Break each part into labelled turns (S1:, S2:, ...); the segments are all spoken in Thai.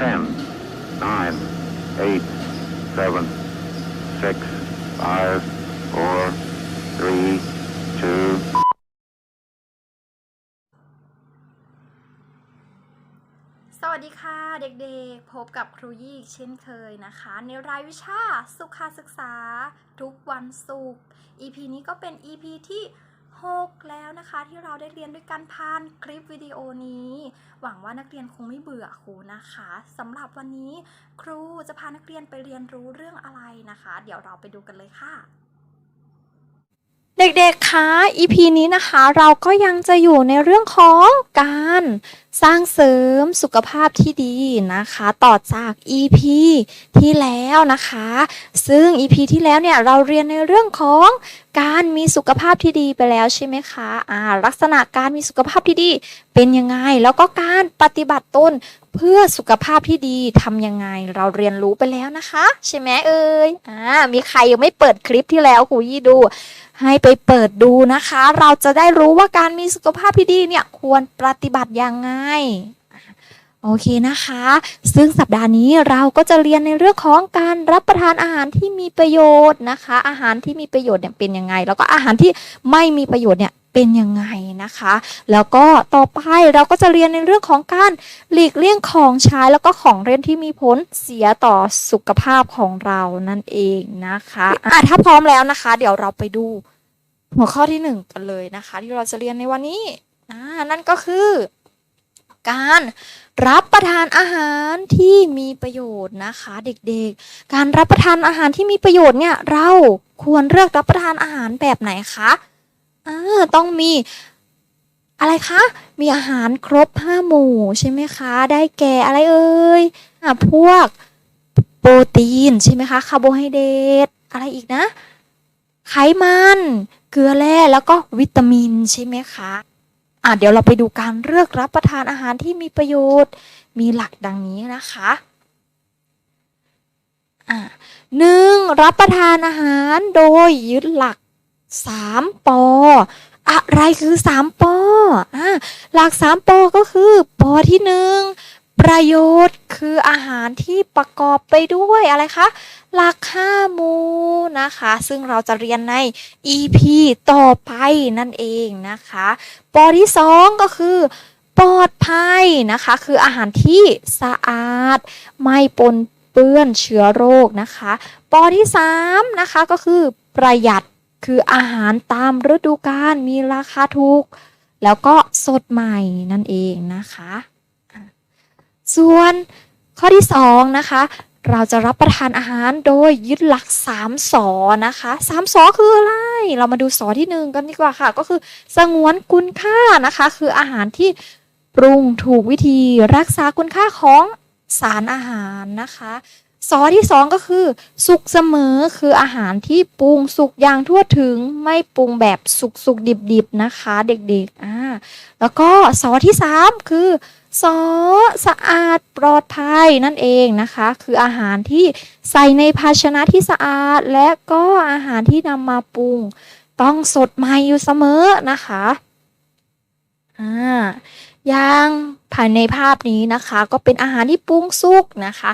S1: 10, 9, 8, 7, 6, 5, 4, 3, 2,
S2: สวัสดีค่ะเด็กๆ พบกับครูยี่อีกเช่นเคยนะคะ ในรายวิชาสุขศึกษาทุกวันศุกร์ EP นี้ก็เป็น EP ที่ 6 แล้วนะคะ ที่เราได้เรียนด้วยกันผ่านคลิปวิดีโอนี้ หวังว่านักเรียนคงไม่เบื่อครูนะคะสำหรับวันนี้ครูจะพานักเรียนไปเรียนรู้เรื่องอะไรนะคะ เดี๋ยวเราไปดูกันเลยค่ะเด็กๆ คะ EP นี้นะคะ เราก็ยังจะอยู่ในเรื่องของการสร้างเสริมสุขภาพที่ดีนะคะ ต่อจาก EP ที่แล้วนะคะ ซึ่ง EP ที่แล้วเนี่ยเราเรียนในเรื่องของการมีสุขภาพที่ดีไปแล้วใช่ไหมคะอ่าลักษณะการมีสุขภาพที่ดีเป็นยังไง แล้วก็การปฏิบัติตนเพื่อสุขภาพที่ดีทำยังไง เราเรียนรู้ไปแล้วนะคะ ใช่ไหมเอ่ยอ่ามีใครยังไม่เปิดคลิปที่แล้วครูยี่ดู ให้ไปเปิดดูนะคะ เราจะได้รู้ว่าการมีสุขภาพที่ดีเนี่ยควรปฏิบัติยังไงโอเคนะคะ ซึ่งสัปดาห์นี้เราก็จะเรียนในเรื่องของการรับประทานอาหารที่มีประโยชน์นะคะ อาหารที่มีประโยชน์เนี่ยเป็นยังไง แล้วก็อาหารที่ไม่มีประโยชน์เนี่ยเป็นยังไงนะคะ แล้วก็ต่อไปเราก็จะเรียนในเรื่องของการหลีกเลี่ยงของใช้แล้วก็ของเล่นที่มีผลเสียต่อสุขภาพของเรานั่นเองนะคะอะถ้าพร้อมแล้วนะคะ เดี๋ยวเราไปดูหัวข้อที่หนึ่งกันเลยนะคะ ที่เราจะเรียนในวันนี้อ่านั่นก็คือ การรับประทานอาหารที่มีประโยชน์นะคะ เด็กๆ การรับประทานอาหารที่มีประโยชน์เนี่ยเราควรเลือกรับประทานอาหารแบบไหนคะอ่าต้องมีอะไรคะ มีอาหารครบห้าหมู่ใช่ไหมคะ ได้แก่อะไรเอ่ยอ่าพวกโปรตีนใช่ไหมคะ คาร์โบไฮเดรต อะไรอีกนะ ไขมัน เกลือแร่ แล้วก็วิตามินใช่ไหมคะ อะเดี๋ยวเราไปดูการเลือกรับประทานอาหารที่มีประโยชน์ มีหลักดังนี้นะคะอะหนึ่งรับประทานอาหารโดยยึดหลักสามปออะไรคือสามปออะหลักสามปอก็คือปอที่หนึ่งประโยชน์คืออาหารที่ประกอบไปด้วยอะไรคะ หลักห้าหมู่นะคะ ซึ่งเราจะเรียนใน EP ต่อไปนั่นเองนะคะปอที่สองก็คือปลอดภัยนะคะ คืออาหารที่สะอาด ไม่ปนเปื้อนเชื้อโรคนะคะปอที่สามนะคะก็คือประหยัดคืออาหารตามฤดูกาลมีราคาถูก แล้วก็สดใหม่นั่นเองนะคะอะส่วนข้อที่สองนะคะ เราจะรับประทานอาหารโดยยึดหลัก3สอนะคะ3สอคืออะไร เรามาดูสอที่หนึ่งกันดีกว่าค่ะ ก็คือสงวนคุณค่านะคะ คืออาหารที่ปรุงถูกวิธีรักษาคุณค่าของสารอาหารนะคะ สอที่สองก็คือ สุกเสมอคืออาหารที่ปรุงสุกอย่างทั่วถึงไม่ปรุงแบบสุกสุกดิบดิบๆนะคะ เด็กๆอ่าแล้วก็สอที่สามคือซอสะอาดปลอดภัยนั่นเองนะคะ คืออาหารที่ใส่ในภาชนะที่สะอาด และก็อาหารที่นำมาปรุง ต้องสดใหม่อยู่เสมอนะคะอ่า ย่างภายในภาพนี้นะคะ ก็เป็นอาหารที่ปรุงสุกนะคะ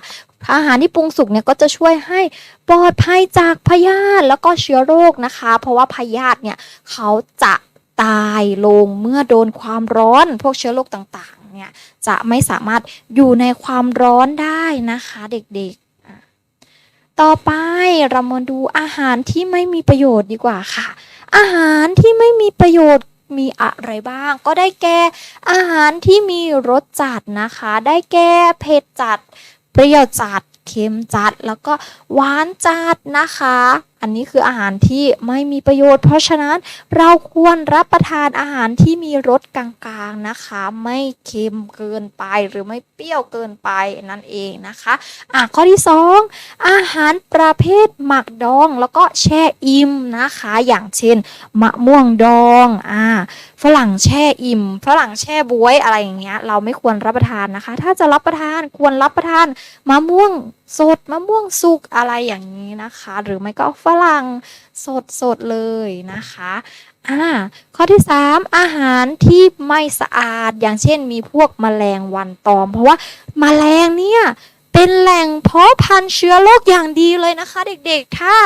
S2: อาหารที่ปรุงสุกเนี่ยก็จะช่วยให้ปลอดภัยจากพยาธิแล้วก็เชื้อโรคนะคะ เพราะว่าพยาธิเนี่ยเขาจะตายลงเมื่อโดนความร้อนพวกเชื้อโรคต่างๆเนี่ยจะไม่สามารถอยู่ในความร้อนได้นะคะเด็กๆ ต่อไปเรามาดูอาหารที่ไม่มีประโยชน์ดีกว่าค่ะ อาหารที่ไม่มีประโยชน์ มีอะไรบ้าง ก็ได้แก่อาหารที่มีรสจัดนะคะ ได้แก่เผ็ดจัด เปรี้ยวจัด เค็มจัด แล้วก็หวานจัดนะคะอันนี้คืออาหารที่ไม่มีประโยชน์ เพราะฉะนั้นเราควรรับประทานอาหารที่มีรสกลางๆนะคะ ไม่เค็มเกินไปหรือไม่เปรี้ยวเกินไปนั่นเองนะคะอะข้อที่สองอาหารประเภทหมักดองแล้วก็แช่อิ่มนะคะ อย่างเช่นมะม่วงดองอ่าฝรั่งแช่อิ่มฝรั่งแช่บวยอะไรอย่างเงี้ยเราไม่ควรรับประทานนะคะ ถ้าจะรับประทานควรรับประทานมะม่วงสดมะม่วงสุกอะไรอย่างนี้นะคะ หรือไม่ก็ฝรั่งสดสดเลยนะคะอ่าข้อที่ 3 อาหารที่ไม่สะอาดอย่างเช่นมีพวกแมลงวันตอม เพราะว่าแมลงเนี่ยเป็นแหล่งเพาะพันธุ์เชื้อโรคอย่างดีเลยนะคะ เด็กๆ ถ้า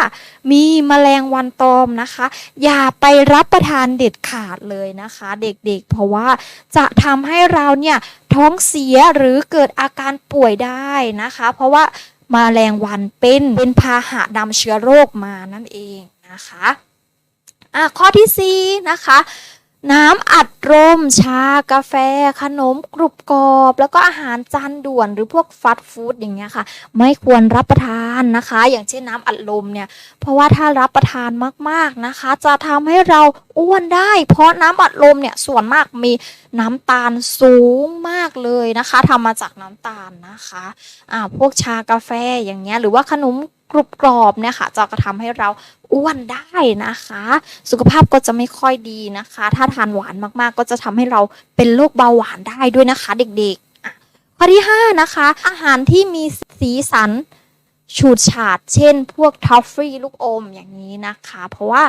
S2: มีแมลงวันตอมนะคะ อย่าไปรับประทานเด็ดขาดเลยนะคะ เด็กๆ เพราะว่าจะทำให้เราเนี่ยท้องเสียหรือเกิดอาการป่วยได้นะคะ เพราะว่า มาแรงวันเป็นเป็นพาหะนำเชื้อโรคมานั่นเองนะคะอะข้อที่ 4 นะคะ น้ำอัดลมชากาแฟ ขนมกรุบกรอบ แล้วก็อาหารจานด่วนหรือพวกฟาสต์ฟู้ดอย่างเงี้ยค่ะ ไม่ควรรับประทานนะคะ อย่างเช่นน้ำอัดลมเนี่ย เพราะว่าถ้ารับประทานมากๆนะคะ จะทำให้เราอ้วนได้ เพราะน้ำอัดลมเนี่ยส่วนมากมีน้ำตาลสูงมากเลยนะคะทำมาจากน้ำตาลนะคะอ่าพวกชากาแฟอย่างเงี้ยหรือว่าขนมกรุบกรอบเนี่ยค่ะจะกระทำให้เรา อ้วนได้นะคะ สุขภาพก็จะไม่ค่อยดีนะคะ ถ้าทานหวานมากๆ ก็จะทำให้เราเป็นโรคเบาหวานได้ด้วยนะคะ เด็กๆข้อที่ห้านะคะ อาหารที่มีสีสันฉูดฉาดเช่น พวกทอฟฟี่ลูกอมอย่างนี้นะคะ เพราะว่า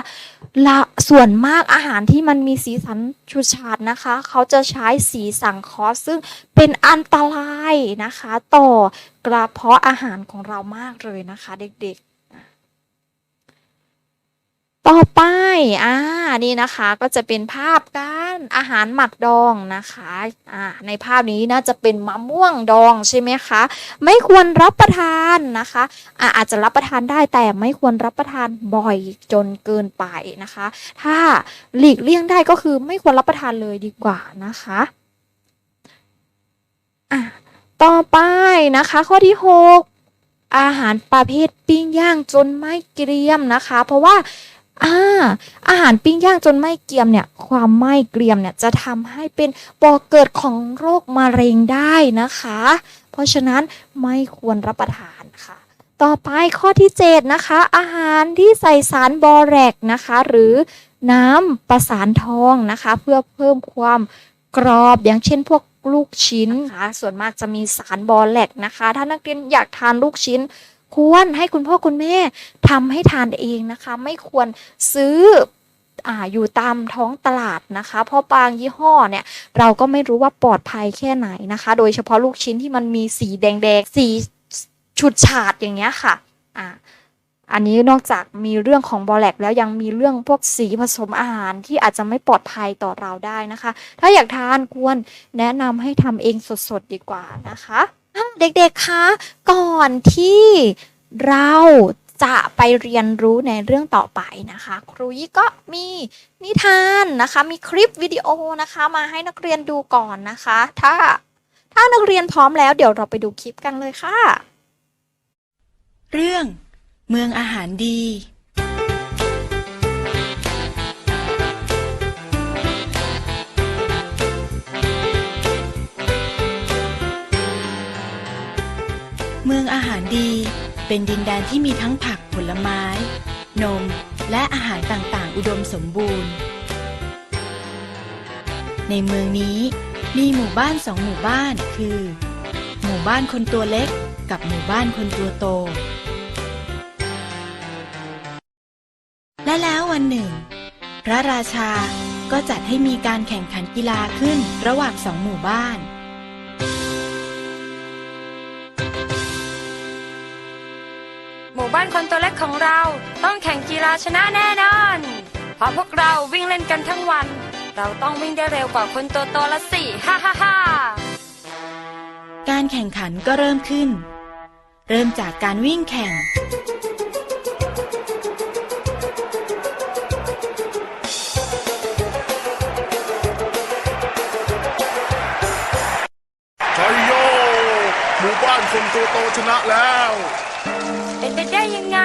S2: ละส่วนมากอาหารที่มันมีสีสันฉูดฉาดนะคะ เขาจะใช้สีสังเคราะห์ซึ่งเป็นอันตรายนะคะ ต่อกระเพาะอาหารของเรามากเลยนะคะ เด็กๆ ต่อไปอ่านี่นะคะก็จะเป็นภาพการอาหารหมักดองนะคะอ่าในภาพนี้น่าจะเป็นมะม่วงดองใช่ไหมคะไม่ควรรับประทานนะคะอะอาจจะรับประทานได้แต่ไม่ควรรับประทานบ่อยจนเกินไปนะคะ ถ้าหลีกเลี่ยงได้ก็คือไม่ควรรับประทานเลยดีกว่านะคะอะต่อไปนะคะ ข้อที่ 6 อาหารประเภทปิ้งย่างจนไม่เกรียมนะคะ เพราะว่า อ่าอาหารปิ้งย่างจนไม่เกรียมเนี่ย ความไม่เกรียมเนี่ยจะทำให้เป็นบ่อเกิดของโรคมะเร็งได้นะคะ เพราะฉะนั้นไม่ควรรับประทานค่ะ ต่อไปข้อที่ 7 นะคะ อาหารที่ใส่สารบอแรกนะคะ หรือน้ำประสานทองนะคะ เพื่อเพิ่มความกรอบอย่างเช่นพวกลูกชิ้นนะคะส่วนมากจะมีสารบอแรกนะคะ ถ้านักเรียนอยากทานลูกชิ้น ควรให้คุณพ่อคุณแม่ทำให้ทานเองนะคะ ไม่ควรซื้ออ่าอยู่ตามท้องตลาดนะคะ เพราะบางยี่ห้อเนี่ย เราก็ไม่รู้ว่าปลอดภัยแค่ไหนนะคะ โดยเฉพาะลูกชิ้นที่มันมีสีแดงๆสีฉุดฉาดอย่างเงี้ยค่ะอ่าอันนี้นอกจากมีเรื่องของบอแลกแล้วยังมีเรื่องพวกสีผสมอาหารที่อาจจะไม่ปลอดภัยต่อเราได้นะคะ ถ้าอยากทานควรแนะนำให้ทำเองสดๆดีกว่านะคะ เด็กๆ คะ ก่อนที่เราจะไปเรียนรู้ในเรื่องต่อไปนะคะ ครูยี่ก็มีนิทานนะคะ มีคลิปวิดีโอนะคะ มาให้นักเรียนดูก่อนนะคะ ถ้าถ้านักเรียนพร้อมแล้ว เดี๋ยวเราไปดูคลิปกันเลยค่ะ
S3: เรื่อง เมืองอาหารดีารดี เป็นดินแดนที่มีทั้งผักผลไม้ นม และอาหารต่างๆ อุดมสมบูรณ์ ในเมืองนี้มีหมู่บ้านสองหมู่บ้านคือ หมู่บ้านคนตัวเล็กกับหมู่บ้านคนตัวโต และแล้ววันหนึ่ง พระราชาก็จัดให้มีการแข่งขันกีฬาขึ้นระหว่างสองหมู่บ้าน
S4: คนตัวเล็กของเราต้องแข่งกีฬาชนะแน่นอน เพราะพวกเราวิ่งเล่นกันทั้งวัน เราต้องวิ่งได้เร็วกว่าคนตัวโตละสิฮ่าฮ่าฮ่า
S3: การแข่งขันก็เริ่มขึ้น เริ่มจากการวิ่งแข่ง
S5: ชัยโย หมู่บ้านคนตัวโตชนะแล้ว
S4: เป็นไปได้ยังไง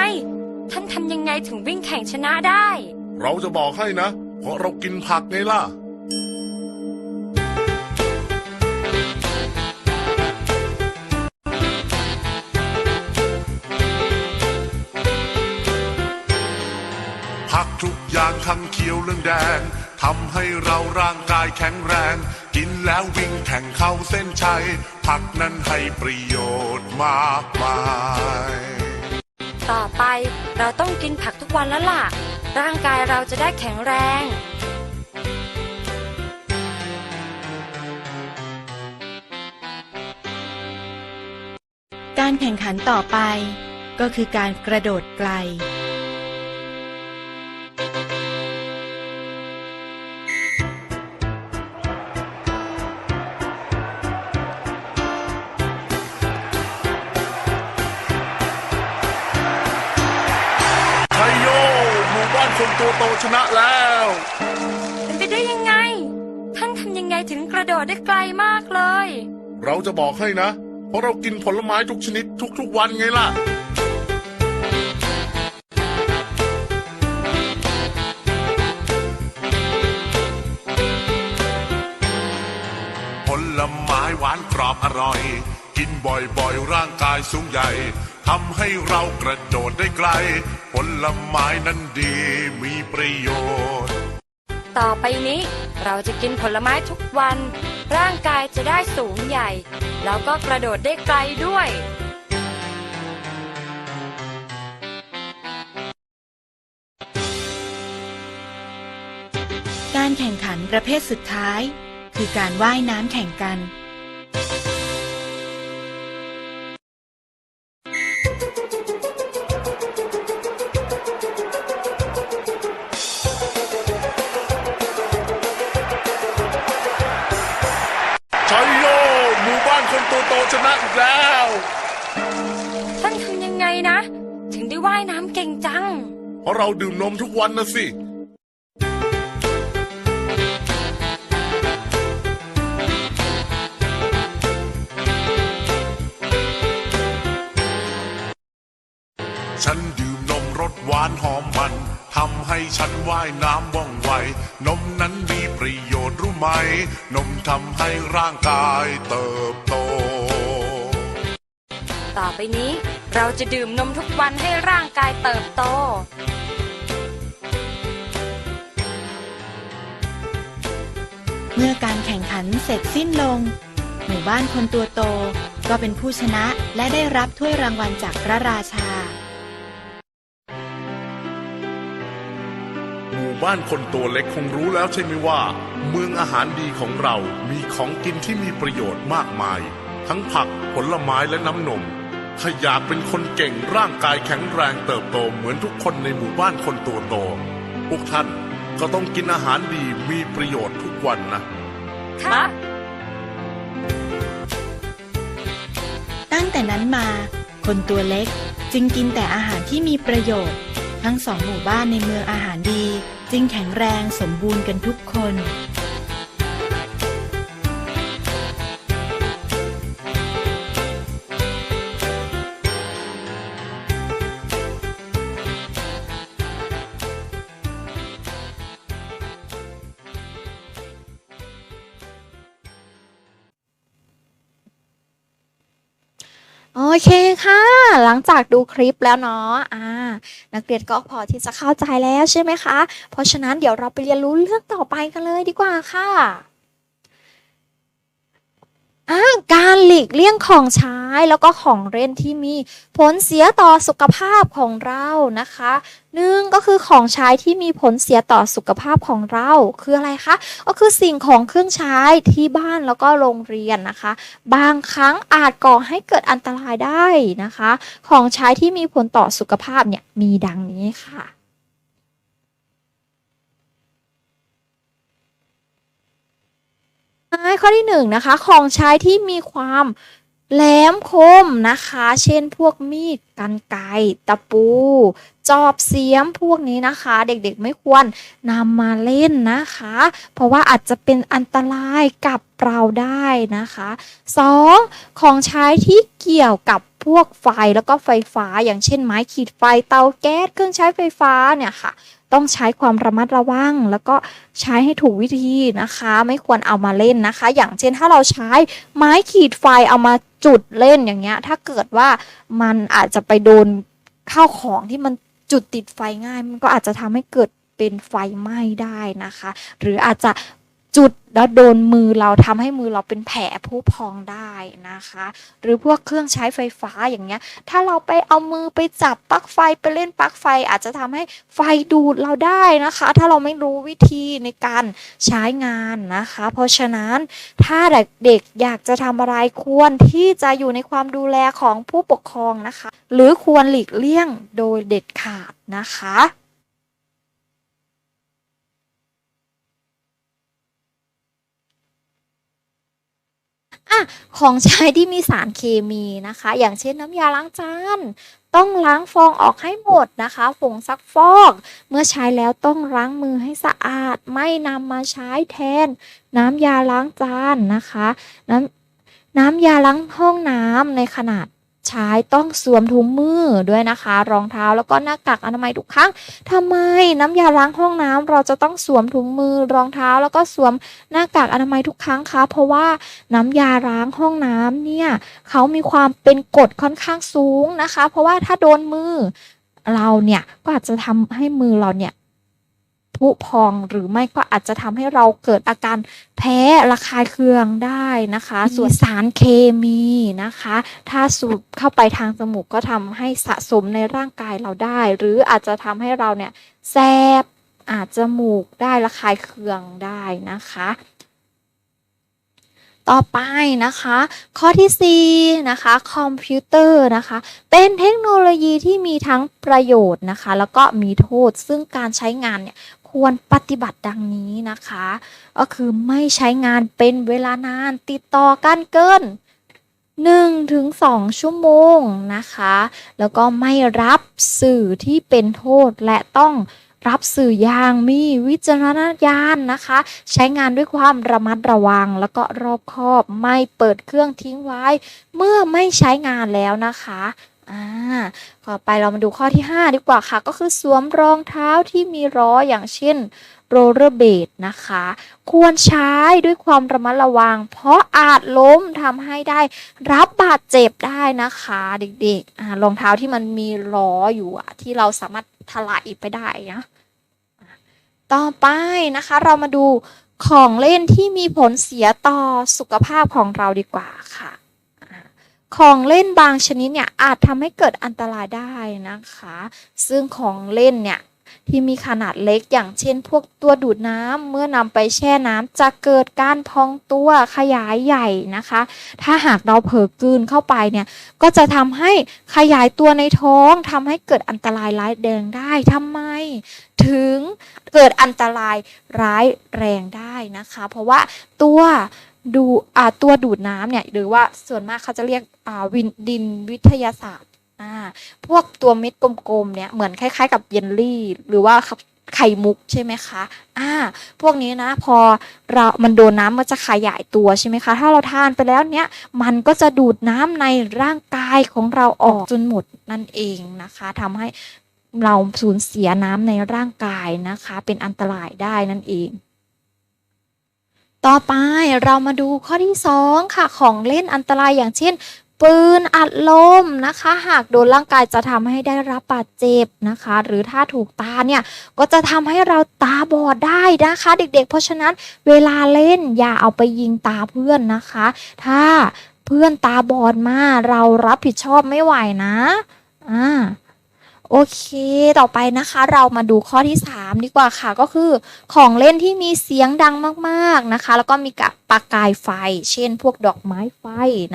S4: ท่านทำยังไงถึงวิ่งแข่งชนะได้
S5: เราจะบอกให้นะ เพราะเรากินผักไงล่ะ ผักทุกอย่างทั้งเขียวเหลืองแดงทำให้เราร่างกายแข็งแรง กินแล้ววิ่งแข่งเข้าเส้นชัย ผักนั้นให้ประโยชน์มากมาย
S4: ต่อไปเราต้องกินผักทุกวันแล้วล่ะ ร่างกายเราจะได้แข็งแรง
S3: การแข่งขันต่อไปก็คือการกระโดดไกล
S5: ตัวโตชนะแล้ว
S4: เป็นไปได้ยังไง ท่านทำยังไงถึงกระโดดได้ไกลมากเลย
S5: เราจะบอกให้นะ เพราะเรากินผลไม้ทุกชนิดทุกๆวันไงล่ะ ผลไม้หวานกรอบอร่อย กินบ่อยๆ ร่างกายสูงใหญ่ทำให้เรากระโดดได้ไกล ผลไม้นั้นดีมีประโยชน์
S4: ต่อไปนี้เราจะกินผลไม้ทุกวัน ร่างกายจะได้สูงใหญ่ แล้วก็กระโดดได้ไกลด้วย
S3: การแข่งขันประเภทสุดท้าย คือการว่ายน้ำแข่งกัน
S5: แล้ว
S4: ท่านทำยังไงนะ ถึงได้ว่ายน้ำเก่งจัง
S5: เพราะเราดื่มนมทุกวันนะสิ ฉันดื่มนมรสหวานหอมมันทำให้ฉันว่ายน้ำว่องไว นมนั้นมีประโยชน์รู้ไหม นมทำให้ร่างกายเติบโต
S4: ต่ อไปนี้ เราจะดื่มนมทุกวันให้ร่างกายเติบโต
S3: เมื่อการแข่งขันเสร็จสิ้นลง หมู่บ้านคนตัวโตก็เป็นผู้ชนะและได้รับถ้วยรางวัลจากพระราชา
S5: หมู่บ้านคนตัวเล็กคงรู้แล้วใช่ไหมว่า เมืองอาหารดีของเรามีของกินที่มีประโยชน์มากมาย ทั้งผักผลไม้และน้ำนม ถ้าอยากเป็นคนเก่งร่างกายแข็งแรงเติบโตเหมือนทุกคนในหมู่บ้านคนตัวโตพวกท่านก็ต้องกินอาหารดีมีประโยชน์ทุกวันนะ
S4: ครับ
S3: ตั้งแต่นั้นมา คนตัวเล็กจึงกินแต่อาหารที่มีประโยชน์ ทั้งสองหมู่บ้านในเมืองอาหารดี จึงแข็งแรงสมบูรณ์กันทุกคน
S2: โอเคค่ะ หลังจากดูคลิปแล้วเนาะอ่า นักเรียนก็พอที่จะเข้าใจแล้วใช่ไหมคะ เพราะฉะนั้นเดี๋ยวเราไปเรียนรู้เรื่องต่อไปกันเลยดีกว่าค่ะ การหลีกเลี่ยงของใช้แล้วก็ของเล่นที่มีผลเสียต่อสุขภาพของเรานะคะหนึ่งก็คือของใช้ที่มีผลเสียต่อสุขภาพของเราคืออะไรคะก็คือสิ่งของเครื่องใช้ที่บ้านแล้วก็โรงเรียนนะคะ บางครั้งอาจก่อให้เกิดอันตรายได้นะคะ ของใช้ที่มีผลต่อสุขภาพเนี่ยมีดังนี้ค่ะ ข้อที่หนึ่งนะคะ ของใช้ที่มีความแหลมคมนะคะ เช่นพวกมีดกันไกตะปู จอบเสียมพวกนี้นะคะ เด็กๆไม่ควรนำมาเล่นนะคะ เพราะว่าอาจจะเป็นอันตรายกับเราได้นะคะ 2. ของใช้ที่เกี่ยวกับ พวกไฟแล้วก็ไฟฟ้า อย่างเช่นไม้ขีดไฟเตาแก๊สเครื่องใช้ไฟฟ้าเนี่ยค่ะ ต้องใช้ความระมัดระวัง แล้วก็ใช้ให้ถูกวิธีนะคะ ไม่ควรเอามาเล่นนะคะ อย่างเช่นถ้าเราใช้ไม้ขีดไฟเอามาจุดเล่นอย่างเงี้ยถ้าเกิดว่ามันอาจจะไปโดนข้าวของที่มันจุดติดไฟง่าย มันก็อาจจะทำให้เกิดเป็นไฟไหม้ได้นะคะ หรืออาจจะ จุดแล้วโดนมือเราทำให้มือเราเป็นแผลผุพองได้นะคะ หรือพวกเครื่องใช้ไฟฟ้าอย่างเงี้ย ถ้าเราไปเอามือไปจับปลั๊กไฟไปเล่นปลั๊กไฟอาจจะทำให้ไฟดูดเราได้นะคะ ถ้าเราไม่รู้วิธีในการใช้งานนะคะ เพราะฉะนั้นถ้าเด็กๆอยากจะทำอะไรควรที่จะอยู่ในความดูแลของผู้ปกครองนะคะ หรือควรหลีกเลี่ยงโดยเด็ดขาดนะคะ ของใช้ที่มีสารเคมีนะคะ อย่างเช่นน้ำยาล้างจาน ต้องล้างฟองออกให้หมดนะคะผงซักฟอก เมื่อใช้แล้วต้องล้างมือให้สะอาด ไม่นำมาใช้แทน น้ำยาล้างจานนะคะ น้ำน้ำยาล้างห้องน้ำในขนาด ใช้ต้องสวมถุงมือด้วยนะคะ รองเท้าแล้วก็หน้ากากอนามัยทุกครั้งทำไมน้ำยาล้างห้องน้ำเราจะต้องสวมถุงมือรองเท้าแล้วก็สวมหน้ากากอนามัยทุกครั้งคะเพราะว่าน้ำยาล้างห้องน้ำเนี่ยเขามีความเป็นกรดค่อนข้างสูงนะคะ เพราะว่าถ้าโดนมือเราเนี่ยก็อาจจะทำให้มือเราเนี่ย ผุพอง หรือไม่ก็อาจจะทำให้เราเกิดอาการแพ้ระคายเคืองได้นะคะ ส่วนสารเคมีนะคะ ถ้าสูดเข้าไปทางจมูกก็ทำให้สะสมในร่างกายเราได้ หรืออาจจะทำให้เราเนี่ยแสบอาจจมูกได้ระคายเคืองได้นะคะต่อไปนะคะ ข้อที่4นะคะคอมพิวเตอร์นะคะ เป็นเทคโนโลยีที่มีทั้งประโยชน์นะคะ แล้วก็มีโทษซึ่งการใช้งานเนี่ย ควรปฏิบัติดังนี้นะคะ ก็คือไม่ใช้งานเป็นเวลานานติดต่อกันเกิน1ถึง2ชั่วโมงนะคะ แล้วก็ไม่รับสื่อที่เป็นโทษและต้องรับสื่ออย่างมีวิจารณญาณนะคะ ใช้งานด้วยความระมัดระวัง แล้วก็รอบคอบไม่เปิดเครื่องทิ้งไว้ เมื่อไม่ใช้งานแล้วนะคะ อ่าต่อไปเรามาดูข้อที่ 5 ดีกว่าค่ะ ก็คือสวมรองเท้าที่มีล้ออย่างเช่นโรลเลอร์เบดนะคะ ควรใช้ด้วยความระมัดระวัง เพราะอาจล้มทำให้ได้รับบาดเจ็บได้นะคะ เด็กๆรองเท้าที่มันมีล้ออยู่อะที่เราสามารถถลายไปได้นะต่อไปนะคะ เรามาดูของเล่นที่มีผลเสียต่อสุขภาพของเราดีกว่าค่ะ ของเล่นบางชนิดเนี่ยอาจทำให้เกิดอันตรายได้นะคะ ซึ่งของเล่นเนี่ยที่มีขนาดเล็กอย่างเช่น พวกตัวดูดน้ำเมื่อนำไปแช่น้ำจะเกิดการพองตัวขยายใหญ่นะคะ ถ้าหากเราเผลอกลืนเข้าไปเนี่ย ก็จะทำให้ขยายตัวในท้องทำให้เกิดอันตรายร้ายแรงได้ทำไม ถึงเกิดอันตรายร้ายแรงได้นะคะ เพราะว่าตัว ดูอ่าตัวดูดน้ำเนี่ยหรือว่าส่วนมากเขาจะเรียกอ่าวินดินวิทยาศาสตร์อ่าพวกตัวเม็ดกลมๆเนี่ยเหมือนคล้ายๆ กับเยลลี่ หรือว่าไข่มุกใช่ไหมคะ อ่า พวกนี้นะพอเรา มันโดนน้ำมันจะขยายตัวใช่ไหมคะ ถ้าเราทานไปแล้วเนี่ยมันก็จะดูดน้ำในร่างกายของเราออกจนหมดนั่นเองนะคะทำให้เราสูญเสียน้ำในร่างกายนะคะ เป็นอันตรายได้นั่นเอง ต่อไปเรามาดูข้อที่ 2 ค่ะ ของเล่นอันตรายอย่างเช่น ปืนอัดลมนะคะ หากโดนร่างกายจะทำให้ได้รับบาดเจ็บนะคะ หรือถ้าถูกตาเนี่ย ก็จะทำให้เราตาบอดได้นะคะ เด็กๆ เพราะฉะนั้นเวลาเล่นอย่าเอาไปยิงตาเพื่อนนะคะ ถ้าเพื่อนตาบอดมาเรารับผิดชอบไม่ไหวนะอ่า โอเค ต่อไปนะคะ เรามาดูข้อที่ 3 ดีกว่าค่ะ ก็คือของเล่นที่มีเสียงดังมากๆนะคะ แล้วก็มีกับประกายไฟ เช่น พวกดอกไม้ไฟ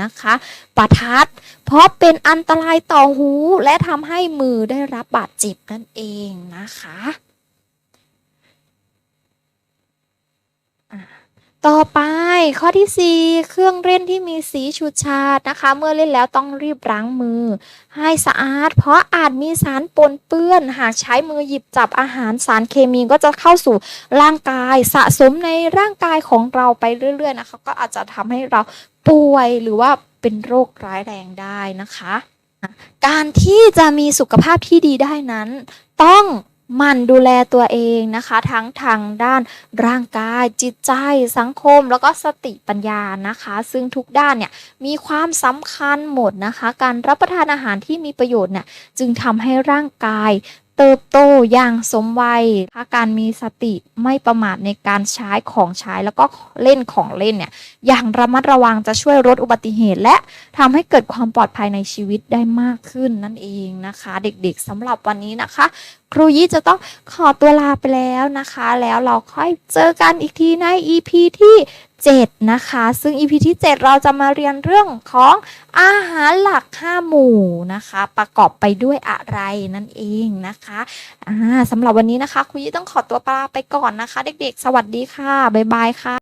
S2: นะคะ ประทัด เพราะเป็นอันตรายต่อหู และทำให้มือได้รับบาดเจ็บนั่นเองนะคะต่อไป ข้อที่ 4 เครื่องเล่นที่มีสีฉูดฉาดนะคะ เมื่อเล่นแล้วต้องรีบล้างมือ ให้สะอาด เพราะอาจมีสารปนเปื้อน หากใช้มือหยิบจับอาหารสารเคมีก็จะเข้าสู่ร่างกายสะสมในร่างกายของเราไปเรื่อย ๆ นะคะ ก็อาจจะทำให้เราป่วยหรือว่าเป็นโรคร้ายแรงได้นะคะ การที่จะมีสุขภาพที่ดีได้นั้น ต้อง มั่นดูแลตัวเองนะคะ ทั้งทางด้านร่างกายจิตใจสังคม แล้วก็สติปัญญานะคะ ซึ่งทุกด้านเนี่ยมีความสำคัญหมดนะคะ การรับประทานอาหารที่มีประโยชน์เนี่ยจึงทำให้ร่างกาย เติบโตอย่างสมวัยถ้าการมีสติไม่ประมาทในการใช้ของใช้แล้วก็เล่นของเล่นเนี่ยอย่างระมัดระวังจะช่วยลดอุบัติเหตุ และทำให้เกิดความปลอดภัยในชีวิตได้มากขึ้นนั่นเองนะคะ เด็กๆสำหรับวันนี้นะคะ ครูยี่จะต้องขอตัวลาไปแล้วนะคะ แล้วเราค่อยเจอกันอีกทีใน EP ที่ 7 นะคะ ซึ่ง EP ที่ 7 เราจะมาเรียนเรื่องของอาหารหลัก 5 หมู่นะคะ ประกอบไปด้วยอะไรนั่นเองนะคะสำหรับวันนี้นะคะครูยี่ต้องขอตัวลาไปก่อนนะคะ เด็กๆ สวัสดีค่ะ บ๊ายบายค่ะ